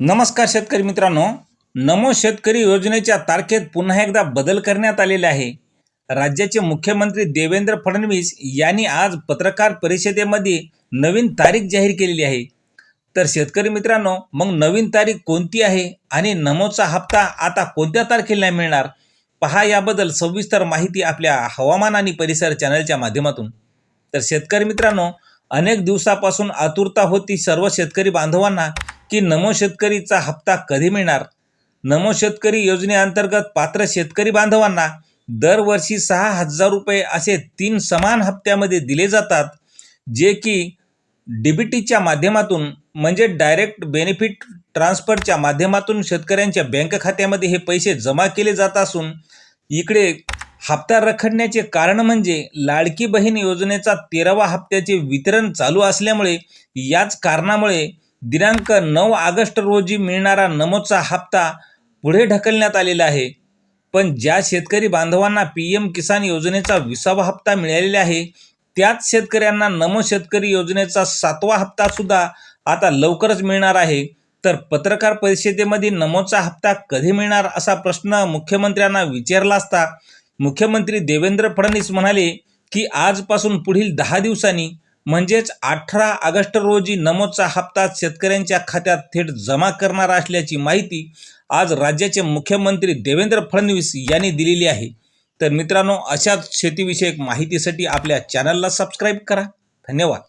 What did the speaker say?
नमस्कार शेतकरी मित्रांनो. नमो शेतकरी योजनेच्या तारखेत पुन्हा एकदा बदल करण्यात आलेले आहे. राज्याचे मुख्यमंत्री देवेंद्र फडणवीस यांनी आज पत्रकार परिषदेमध्ये नवीन तारीख जाहीर केलेली आहे. तर शेतकरी मित्रांनो मग नवीन तारीख कोणती आहे आणि नमोचा हप्ता आता कोणत्या तारखेला मिळणार? पहा याबद्दल सविस्तर माहिती आपल्या हवामान आणि परिसर चॅनलच्या माध्यमातून. तर शेतकरी मित्रांनो अनेक दिवसापासून आतुरता होती सर्व शेतकरी बांधवांना. की नमो शेतकरीचा हप्ता कधी मिळणार? नमो शेतकरी योजनेअंतर्गत पात्र शेतकरी बांधवांना दरवर्षी सहा हजार रुपये असे तीन समान हप्त्यामध्ये दिले जातात जे की डी बी टीच्या माध्यमातून म्हणजे डायरेक्ट बेनिफिट ट्रान्सफरच्या माध्यमातून शेतकऱ्यांच्या बँक खात्यामध्ये हे पैसे जमा केले जात असून इकडे हप्ता रखडण्याचे कारण म्हणजे लाडकी बहीण योजनेचा तेरावा हप्त्याचे वितरण चालू असल्यामुळे याच कारणामुळे दिनांक नऊ ऑगस्ट रोजी मिळणारा नमोचा हप्ता पुढे ढकलण्यात आलेला आहे. पण ज्या शेतकरी बांधवांना पी एम किसान योजनेचा विसावा हप्ता मिळालेला आहे त्याच शेतकऱ्यांना नमो शेतकरी योजनेचा सातवा हप्तासुद्धा आता लवकरच मिळणार आहे. तर पत्रकार परिषदेमध्ये नमोचा हप्ता कधी मिळणार असा प्रश्न मुख्यमंत्र्यांना विचारला असता मुख्यमंत्री देवेंद्र फडणवीस म्हणाले की आजपासून पुढील दहा दिवसांनी म्हणजेच अठरा ऑगस्ट रोजी नमोचा हप्ता शेतकऱ्यांच्या खात्यात थेट जमा करणार असल्याची माहिती आज राज्याचे मुख्यमंत्री देवेंद्र फडणवीस यांनी दिलेली आहे. तर मित्रांनो अशाच शेतीविषयक माहितीसाठी आपल्या चॅनलला सबस्क्राईब करा. धन्यवाद.